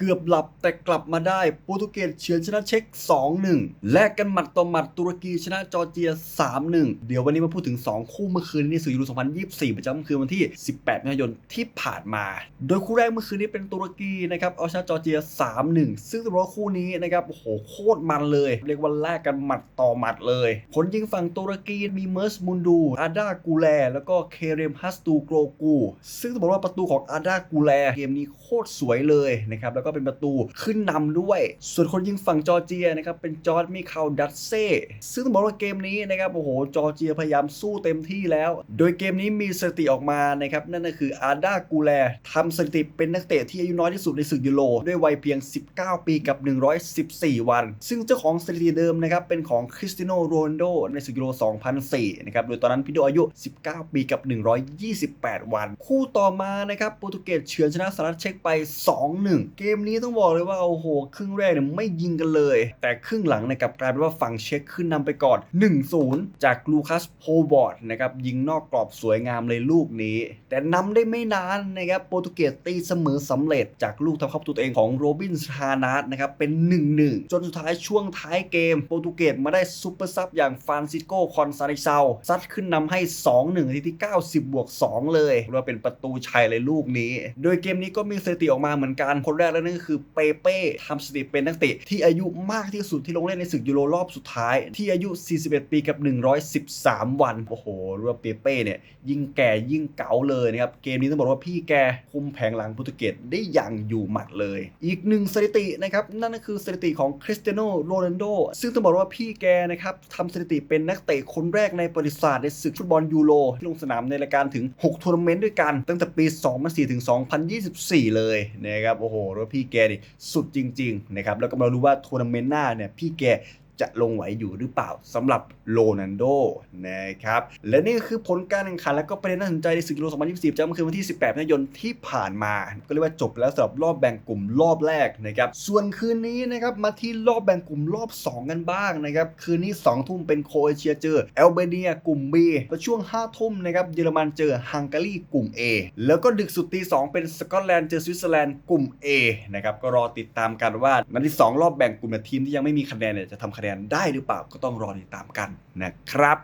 เกือบหลับแต่กลับมาได้โปรตุเกสเฉือนชนะเช็ก 2-1 แลกกันหมัดต่อหมัดตุรกีชนะจอร์เจีย 3-1 เดี๋ยววันนี้มาพูดถึง 2 คู่เมื่อคืนนี้สื่อยูโร2024 ประจำคืนวันที่ 18มิถุนายนที่ผ่านมา โดยคู่แรกเมื่อคืนนี้เป็นตุรกีนะครับเอาชนะจอร์เจีย 3-1 ซึ่งต้องบอกว่าคู่นี้นะครับโอ้โหโคตรมันเลย เรียกว่าแลกกันหมัดต่อหมัดเลย ผลยิงฝั่งตุรกีมีเมอร์สมุนดูอาดากูแล แล้วก็เคเรมฮัสตูโกรกู ซึ่งต้องบอกว่าประตูของอาดากูแลเกมนี้โคตรสวยเลยนะครับแล้วก็เป็นประตูขึ้นนำด้วย ส่วนคนยิงฝั่งจอร์เจียนะครับเป็นจอร์ดมิคาลดัตเซ่ซึ่งต้องบอกว่าเกมนี้นะครับโอ้โหจอร์เจียพยายามสู้เต็มที่แล้ว โดยเกมนี้มีสถิติออกมานะครับนั่นก็คืออาดากูแลทำสถิติเป็นนักเตะที่อายุน้อยที่สุดในศึกยูโรด้วยวัยเพียง 19 ปีกับ 114 วัน ซึ่งเจ้าของสถิติเดิมนะครับเป็นของคริสตียโนโรนโดในศึกยูโร 2004 นะครับโดยตอนนั้นพี่โดอายุ 19 ปีกับ 128 วัน คู่ต่อมานะครับโปรตุเกสเฉือนชนะสหรัฐเช็กไป 2-1 เกมมนี้ต้องบอกเลยว่าโอ้โหครึ่งแรกเนี่ยไม่ยิงกันเลย แต่ครึ่งหลังเนยกลับกลายเป็นว่าฝั่งเช็กขึ้นนำไปก่อน 1-0 จากลูคัสโพบอร์ดนะครับยิงนอกกรอบสวยงามเลยลูกนี้ แต่นำได้ไม่นานนะครับโปรตุเกสตีเสมอสำเร็จจากลูกทำเข้าประตูตัวเองของโรบินสฮานาร์ดนะครับเป็น 1-1 จนสุดท้ายช่วงท้ายเกม โปรตุเกสมาได้ซุปเปอร์ซับอย่างฟรานซิโกคอนซาริเซาซัดขึ้นนำให้ 2-1ทีที่ 90 บวก 2 เลยเรียกว่าเป็นประตูชัยเลยลูกนี้ โดยเกมนี้ก็มีสถิติออกมาเหมือนกันคนแรกแล้วนั่นก็คือเปเป้ทำสถิติเป็นนักเตะที่อายุมากที่สุดที่ลงเล่นในศึกยูโรรอบสุดท้าย ที่อายุ 41 ปีกับ 113 วัน โอ้โหรียกว่าเปเป้เนี่ยยิ่งแก่ยิ่งเก๋าเลยนะครับ เกมนี้ต้องบอกว่าพี่แกคุมแผงหลังโปรตุเกสได้อย่างอยู่หมัดเลย อีกหนึ่งสถิตินะครับ นั่นก็คือสถิติของคริสเตียโนโรนัลโดซึ่งต้องบอกว่าพี่แกนะครับทำสถิติเป็นนักเตะคนแรกในประวัติศาสตร์ในศึกฟุตบอลยูโรที่ลงสนามในรายการถึง 6 ทัวร์นาเมนต์ด้วยกัน ตั้งแต่ปี 2004 ถึง 2024 เลยนะครับโอ้โหรว่าพีแกนี่สุดจริงๆนะครับแล้วก็มารู้ว่าทัวร์นาเมนต์หน้าเนี่ยพี่แก จะลงไหวอยู่หรือเปล่าสำหรับโรนันโดนะครับและนี่ก็คือผลการแข่งขันและก็ประเด็นน่าสนใจในศึกยูโร2024ประจำคืนวันที่ 18มิถุนายนที่ผ่านมา ก็เรียกว่าจบแล้วสำหรับรอบแบ่งกลุ่มรอบแรกนะครับส่วนคืนนี้นะครับมาที่รอบแบ่งกลุ่มรอบ 2 กันบ้างนะครับคืนนี้ 2 ทุ่มเป็นโครเอเชียเจอแอลเบเนียกลุ่ม B แล้วช่วง 5 ทุ่มนะครับเยอรมันเจอฮังการีกลุ่ม A แล้วก็ดึกสุดตี 2 เป็นสกอตแลนด์เจอสวิตเซอร์แลนด์กลุ่ม A นะครับก็รอติดตามกันว่านัดที่ 2 รอบแบ่งกลุ่มนะทีมที่ยังไม่มีคะแนนเนี่ยจะทำคะแนนได้หรือเปล่าก็ต้องรอติดตามกันนะครับ